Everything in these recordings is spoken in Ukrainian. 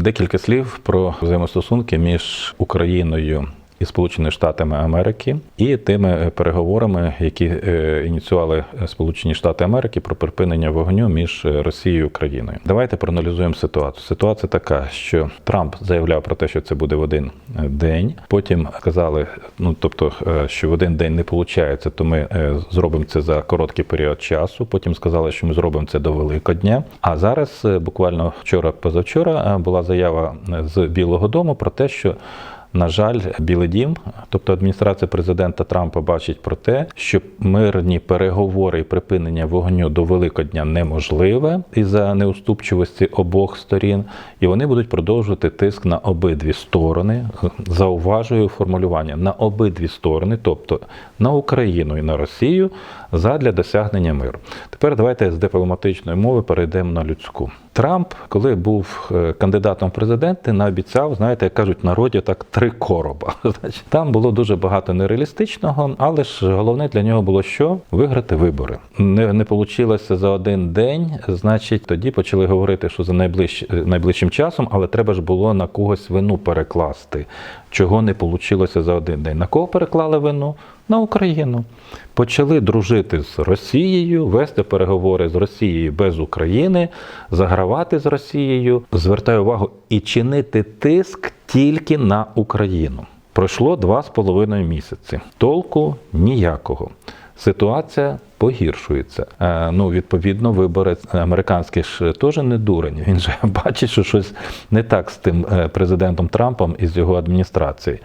Декілька слів про взаємостосунки між Україною і Сполученими Штатами Америки і тими переговорами, які е, ініціювали Сполучені Штати Америки про припинення вогню між Росією і Україною. Давайте проаналізуємо ситуацію. Ситуація така, що Трамп заявляв про те, що це буде в один день. Потім сказали, ну тобто, е, що в один день не виходить, то ми е, зробимо це за короткий період часу. Потім сказали, що ми зробимо це до Великодня. А зараз, е, буквально вчора, позавчора, е, була заява е, з Білого Дому про те, що на жаль, Білий Дім, тобто адміністрація президента Трампа, бачить про те, що мирні переговори і припинення вогню до Великодня неможливе із-за неуступчивості обох сторін, і вони будуть продовжувати тиск на обидві сторони. Зауважую формулювання на обидві сторони, тобто на Україну і на Росію, задля досягнення миру. Тепер давайте з дипломатичної мови перейдемо на людську. Трамп, коли був е, кандидатом в президенти, наобіцяв, знаєте, як кажуть народі, так три короба. Там було дуже багато нереалістичного, але ж головне для нього було що виграти вибори. Не не вийшло за один день. Значить, тоді почали говорити, що за найближ, найближчим часом, але треба ж було на когось вину перекласти, чого не вийшло за один день. На кого переклали вину? На Україну. Почали дружити з Росією, вести переговори з Росією без України, загравати з Росією, звертаю увагу, і чинити тиск тільки на Україну. Пройшло два з половиною місяці. Толку ніякого. Ситуація погіршується. Е, ну, відповідно, виборець американський ж теж не дурень. Він же бачить, що щось не так з тим е, президентом Трампом і з його адміністрацією.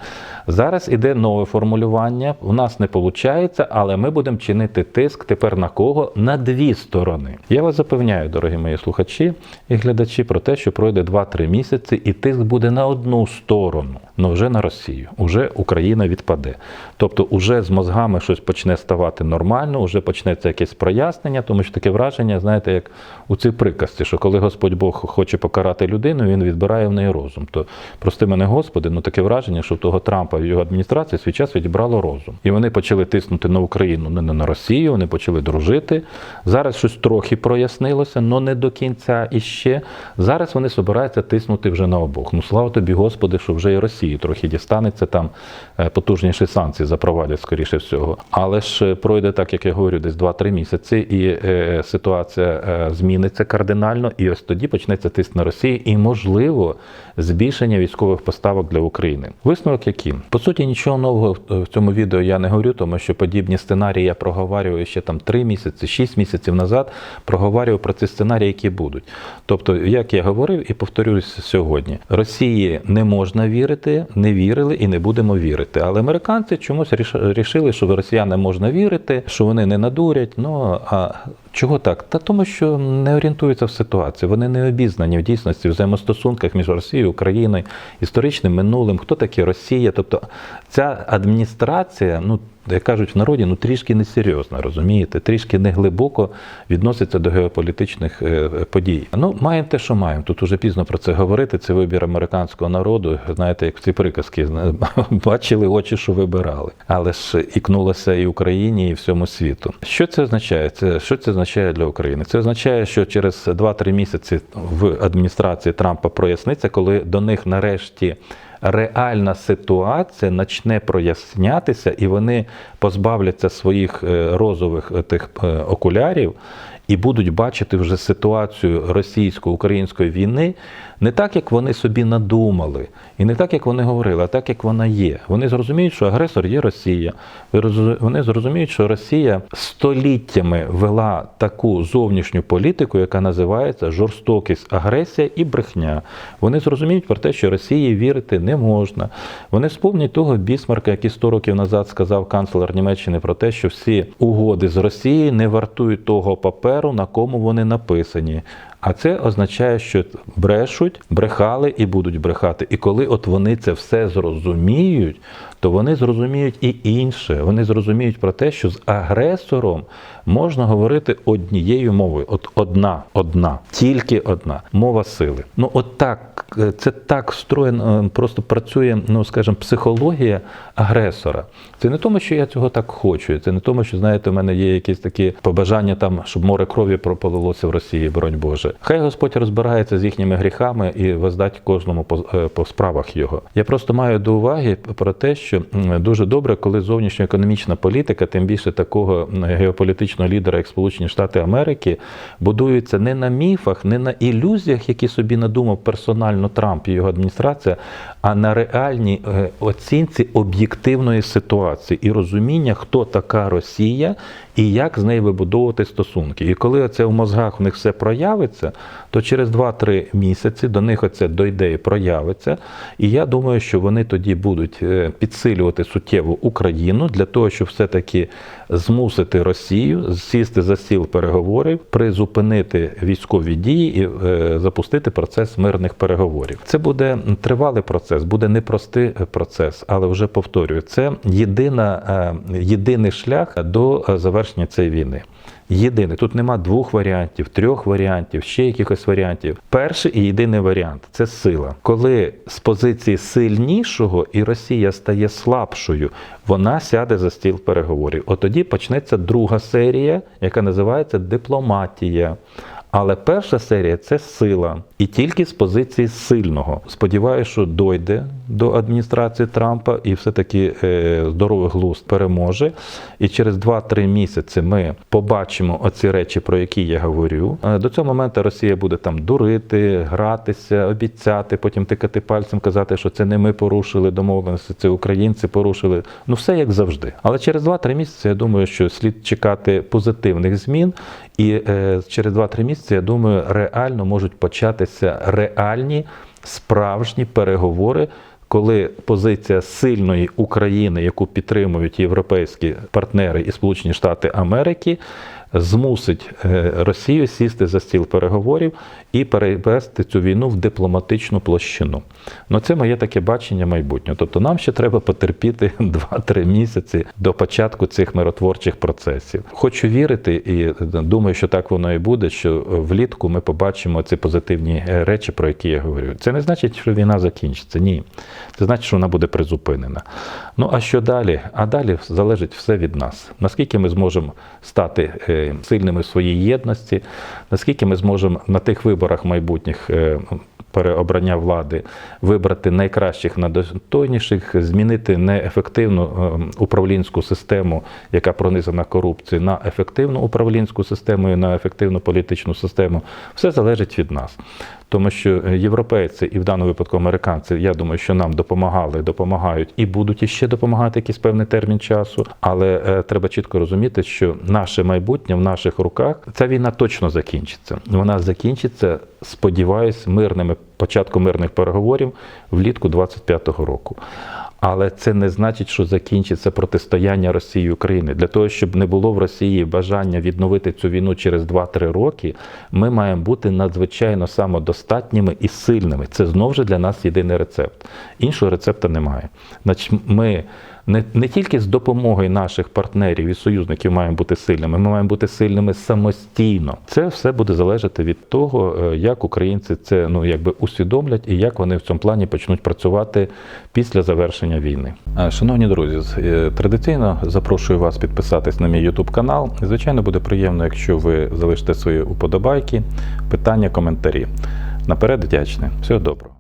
Зараз іде нове формулювання. У нас не виходить, але ми будемо чинити тиск тепер на кого? На дві сторони. Я вас запевняю, дорогі мої слухачі і глядачі, про те, що пройде 2-3 місяці, і тиск буде на одну сторону, але вже на Росію. Уже Україна відпаде. Тобто, уже з мозгами щось почне ставати нормально, уже почнеться якесь прояснення, тому що таке враження, знаєте, як у цій приказці, що коли Господь Бог хоче покарати людину, він відбирає в неї розум. То прости мене, Господи, ну таке враження, що того Трампа в його адміністрації свій час відібрало розум. І вони почали тиснути на Україну, не на Росію, вони почали дружити. Зараз щось трохи прояснилося, але не до кінця іще. Зараз вони збираються тиснути вже на обох. Ну слава тобі, Господи, що вже і Росії трохи дістанеться там е, потужніші санкції запровадять, скоріше всього. Але ж пройде так, як я говорю, десь 2-3 місяці, і е, ситуація е, зміниться кардинально, і ось тоді почнеться тиск на Росію, і можливо збільшення військових поставок для України. Висновок який? По суті, нічого нового в цьому відео я не говорю, тому що подібні сценарії я проговорював ще там 3 місяці, 6 місяців назад. Проговорював про ці сценарії, які будуть. Тобто, як я говорив і повторюсь сьогодні, Росії не можна вірити, не вірили і не будемо вірити. Але американці чомусь рішили, що в росіян можна вірити, що вони не надурять. Ну а Чого так? Та тому, що не орієнтуються в ситуації. Вони не обізнані в дійсності в взаємостосунках між Росією, Україною, історичним минулим, хто таке Росія. Тобто ця адміністрація, ну як кажуть в народі, ну трішки несерйозна, розумієте, трішки не глибоко відноситься до геополітичних е, подій. Ну, маємо те, що маємо. Тут уже пізно про це говорити. Це вибір американського народу. Знаєте, як ці приказки бачили очі, що вибирали, але ж ікнулося і Україні, і всьому світу. Що це означає? Це що це означає для України? Це означає, що через 2-3 місяці в адміністрації Трампа проясниться, коли до них нарешті реальна ситуація почне прояснятися, і вони позбавляться своїх е, розових е, тих е, окулярів і будуть бачити вже ситуацію російсько-української війни не так, як вони собі надумали, і не так, як вони говорили, а так, як вона є. Вони зрозуміють, що агресор є Росія. Вони зрозуміють, що Росія століттями вела таку зовнішню політику, яка називається жорстокість, агресія і брехня. Вони зрозуміють про те, що Росії вірити не можна. Вони сповнять того бісмарка, який 100 років назад сказав канцлер Німеччини про те, що всі угоди з Росією не вартують того паперу, на кому вони написані. А це означає, що брешуть, брехали і будуть брехати. І коли от вони це все зрозуміють, то вони зрозуміють і інше. Вони зрозуміють про те, що з агресором можна говорити однією мовою. От одна, одна, тільки одна мова сили. Ну, от так, це так встроєно, просто працює, ну скажімо, психологія агресора. Це не тому, що я цього так хочу. Це не тому, що знаєте, у мене є якісь такі побажання там, щоб море крові прополилося в Росії, бронь Боже. Хай Господь розбирається з їхніми гріхами і воздасть кожному по, е, по справах його. Я просто маю до уваги про те, що м, дуже добре, коли зовнішньоекономічна політика, тим більше такого геополітичного лідера, як Сполучені Штати Америки, будується не на міфах, не на ілюзіях, які собі надумав персонально Трамп і його адміністрація, а на реальній е, оцінці об'єктивної ситуації і розуміння, хто така Росія і як з нею вибудовувати стосунки. І коли це в мозгах у них все проявиться, то через 2-3 місяці до них оце дойде і проявиться. І я думаю, що вони тоді будуть е, підсилювати суттєво Україну для того, щоб все-таки змусити Росію сісти за стіл переговорів, призупинити військові дії і е, запустити процес мирних переговорів. Це буде тривалий процес, буде непростий процес, але вже повторюю, це єдина, е, єдиний шлях до е, завершення цієї війни. Єдиний, тут нема двох варіантів, трьох варіантів, ще якихось варіантів. Перший і єдиний варіант це сила. Коли з позиції сильнішого і Росія стає слабшою, вона сяде за стіл переговорів. От тоді почнеться друга серія, яка називається дипломатія. Але перша серія це сила, і тільки з позиції сильного. Сподіваюся, що дойде до адміністрації Трампа, і все-таки е, здоровий глузд переможе. І через 2-3 місяці ми побачимо оці речі, про які я говорю. Е, До цього моменту Росія буде там дурити, гратися, обіцяти, потім тикати пальцем, казати, що це не ми порушили домовленості, це українці порушили. Ну все як завжди. Але через 2-3 місяці я думаю, що слід чекати позитивних змін. І е, через 2-3 місяці, я думаю, реально можуть початися реальні справжні переговори. Коли позиція сильної України, яку підтримують європейські партнери і Сполучені Штати Америки, змусить е, Росію сісти за стіл переговорів і перевести цю війну в дипломатичну площину. Ну це моє таке бачення майбутнього. Тобто нам ще треба потерпіти 2-3 місяці до початку цих миротворчих процесів. Хочу вірити і думаю, що так воно і буде. Що влітку ми побачимо ці позитивні е, речі, про які я говорю. Це не значить, що війна закінчиться. Ні, це значить, що вона буде призупинена. Ну а що далі? А далі залежить все від нас. Наскільки ми зможемо стати сильними в своїй єдності, наскільки ми зможемо на тих виборах майбутніх. е, Переобрання влади, вибрати найкращих, надостойніших, змінити неефективну е, управлінську систему, яка пронизана корупцією, на ефективну управлінську систему і на ефективну політичну систему. Все залежить від нас. Тому що європейці і в даному випадку американці, я думаю, що нам допомагали, допомагають і будуть іще допомагати якийсь певний термін часу. Але е, треба чітко розуміти, що наше майбутнє в наших руках ця війна точно закінчиться. Вона закінчиться, сподіваюсь, мирними початком мирних переговорів влітку 25-го року. Але це не значить, що закінчиться протистояння Росії і України. Для того, щоб не було в Росії бажання відновити цю війну через 2-3 роки, ми маємо бути надзвичайно самодостатніми і сильними. Це знову ж для нас єдиний рецепт. Іншого рецепта немає. Значить, ми не, не тільки з допомогою наших партнерів і союзників маємо бути сильними, ми маємо бути сильними самостійно. Це все буде залежати від того, е, як українці це ну якби усвідомлять і як вони в цьому плані почнуть працювати після завершення війни. Е, Шановні друзі, е, традиційно запрошую вас підписатись на мій YouTube канал. Звичайно, буде приємно, якщо ви залишите свої уподобайки, питання, коментарі. Наперед вдячний. Всього доброго.